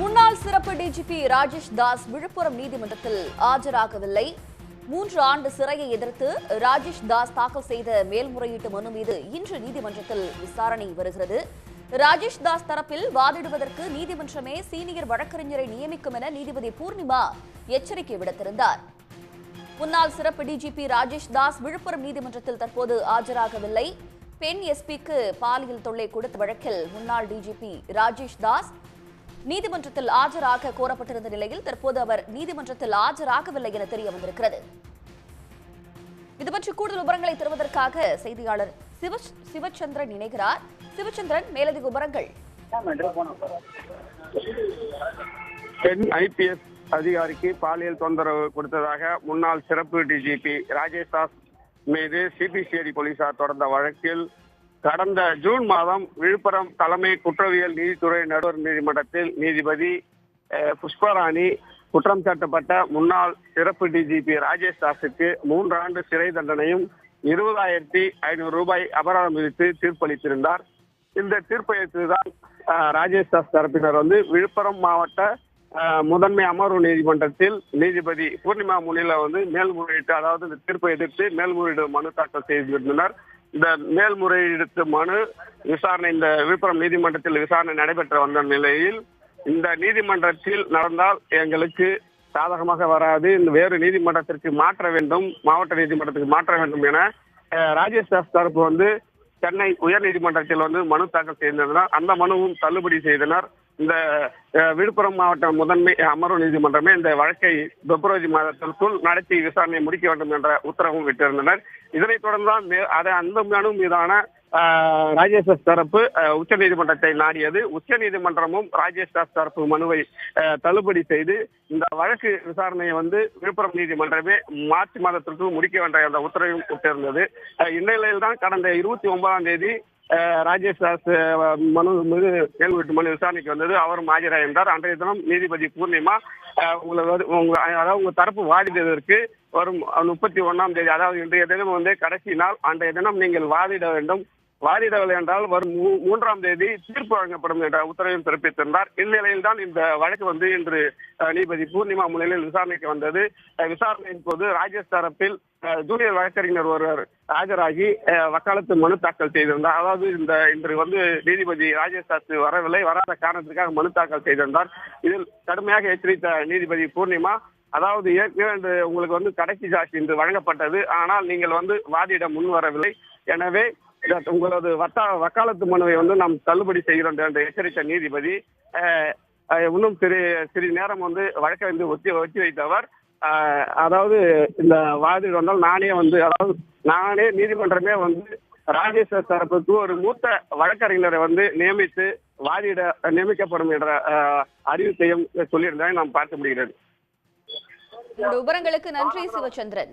முன்னாள் சிறப்பு டிஜிபி ராஜேஷ் தாஸ் விழுப்புரம் நீதிமன்றத்தில் ஆஜராகவில்லை. மூன்று ஆண்டு சிறையை எதிர்த்து ராஜேஷ் தாஸ் தாக்கல் செய்த மேல்முறையீட்டு மனு மீது இன்று நீதிமன்றத்தில் விசாரணை வருகிறது. ராஜேஷ் தாஸ் தரப்பில் வாதிடுவதற்கு நீதிமன்றமே சீனியர் வழக்கறிஞரை நியமிக்கும் என நீதிபதி பூர்ணிமா எச்சரிக்கை விடுத்திருந்தார். முன்னாள் சிறப்பு டிஜிபி ராஜேஷ் தாஸ் விழுப்புரம் நீதிமன்றத்தில் தற்போது ஆஜராகவில்லை. பெண் எஸ்பிக்கு பாலியல் தொல்லை கொடுத்த வழக்கில் முன்னாள் டிஜிபி ராஜேஷ் தாஸ் நீதிமன்றத்தில் ஆஜராக கோரப்பட்டிருந்த நிலையில் தற்போது அவர் நீதிமன்றத்தில் ஆஜராகவில்லை என தெரிய வந்திருக்கிறது. இதுபற்றி கூடுதல் விவரங்களை தருவதற்காக செய்தியாளர் சிவ சிவச்சந்திரன் இணைகிறார். சிவச்சந்திரன் மேலதிக விவரங்கள். பெண் ஐபிஎஸ் அதிகாரிக்கு பாலியல் தொந்தரவு கொடுத்ததாக முன்னாள் சிறப்பு டிஜிபி ராஜேஷ் தாஸ் மீது சிபிசிஐடி போலீசார் தொடர்ந்த வழக்கில் கடந்த ஜூன் மாதம் விழுப்புரம் தலைமை குற்றவியல் நீதித்துறை நடுவர் நீதிமன்றத்தில் நீதிபதி புஷ்பராணி குற்றம் சாட்டப்பட்ட முன்னாள் சிறப்பு டிஜிபி ராஜேஷ் தாஸுக்கு மூன்று ஆண்டு சிறை தண்டனையும் இருபதாயிரத்தி ஐநூறு ரூபாய் அபராதம் விதித்து தீர்ப்பளித்திருந்தார். இந்த தீர்ப்பை எடுத்துதான் ராஜேஷ் தாஸ் தரப்பினர் வந்து விழுப்புரம் மாவட்ட முதன்மை அமர்வு நீதிமன்றத்தில் நீதிபதி பூர்ணிமா முன்னில வந்து மேல்முறையீட்டு அதாவது இந்த தீர்ப்பை எதிர்த்து மேல்முறையீடு மனு தாக்கல் செய்திருந்தனர். இந்த மேல்முறையீடு மனு விசாரணை இந்த விழுப்புரம் நீதிமன்றத்தில் விசாரணை நடைபெற்று வந்த நிலையில் இந்த நீதிமன்றத்தில் நடந்தால் எங்களுக்கு சாதகமாக வராது. இந்த வேறு நீதிமன்றத்திற்கு மாற்ற வேண்டும் மாவட்ட நீதிமன்றத்துக்கு மாற்ற வேண்டும் என ராஜேஷ் தாஸ் தரப்பு வந்து சென்னை உயர்நீதிமன்றத்தில் வந்து மனு தாக்கல் செய்திருந்தனர் அந்த மனுவும் தள்ளுபடி செய்தனர். இந்த விழுப்புரம் மாவட்ட முதன்மை அமர்வு நீதிமன்றமே இந்த வழக்கை பிப்ரவரி மாதத்திற்குள் நடத்தி விசாரணையை முடிக்க வேண்டும் என்ற உத்தரவும் விட்டிருந்தனர். இதனைத் தொடர்ந்து அதை அந்த மனு மீதான ராஜேஷ் தரப்பு உச்ச நீதிமன்றத்தை நாடியது. உச்சநீதிமன்றமும் ராஜேஷ் தாஸ் தரப்பு மனுவை தள்ளுபடி செய்து இந்த வழக்கு விசாரணையை வந்து விழுப்புரம் நீதிமன்றமே மார்ச் மாதத்திற்கு முடிக்க வேண்டிய அந்த உத்தரவையும் விட்டிருந்தது. இந்நிலையில்தான் இந்நிலையில் தான் கடந்த இருபத்தி ஒன்பதாம் தேதி ராஜேஷ் தாஸ் மனு மீது கேள்வி மனு விசாரணைக்கு வந்தது. அவரும் ஆஜராகின்றார் அன்றைய தினம் நீதிபதி பூர்ணிமா ஆஹ், உங்களை உங்க அதாவது உங்க தரப்பு வாதிடுவதற்கு வரும் முப்பத்தி ஒண்ணாம் தேதி அதாவது இன்றைய தினம் வந்து கடைசி நாள். அன்றைய தினம் நீங்கள் வாதிட வேண்டும். வாதிடவில்லை என்றால் வரும் மூன்றாம் தேதி தீர்ப்பு வழங்கப்படும் என்ற உத்தரவையும் பிறப்பித்திருந்தார். இந்நிலையில் தான் இந்த வழக்கு வந்து இன்று நீதிபதி பூர்ணிமா முன்னிலையில் விசாரணைக்கு வந்தது. விசாரணையின் போது ராஜேஷ் தரப்பில் ஜூனியர் வழக்கறிஞர் ஒருவர் ஆஜராகி வக்காலத்து மனு தாக்கல் செய்திருந்தார். அதாவது இந்த இன்று வந்து நீதிபதி ராஜேஷ் சாஸ்திரி வரவில்லை வராத காரணத்திற்காக மனு தாக்கல் செய்திருந்தார். இதில் கடுமையாக எச்சரித்த நீதிபதி பூர்ணிமா அதாவது ஏற்கனவே உங்களுக்கு வந்து கடைசி சாட்சி இன்று வழங்கப்பட்டது. ஆனால் நீங்கள் வந்து வாதிட முன் வரவில்லை. எனவே உங்களது வட்டா வக்காலத்து மனுவை வந்து நாம் தள்ளுபடி செய்கிறோம் என்று எச்சரித்த நீதிபதி இன்னும் சிறு சிறிது நேரம் வந்து வழக்கை வந்து ஒத்தி ஒத்தி வைத்தவர். அதாவது இந்த வாதிட வந்தால் நானே வந்து அதாவது நானே நீதிமன்றமே வந்து ராஜேஸ்வர் தரப்புக்கு ஒரு மூத்த வழக்கறிஞரை வந்து நியமித்து வாதிட நியமிக்கப்படும் என்ற அறிவித்தையும் அறிவிப்பையும் சொல்லியிருந்ததை நாம் பார்க்க முடிகிறது. விவரங்களுக்கு நன்றி சிவச்சந்திரன்.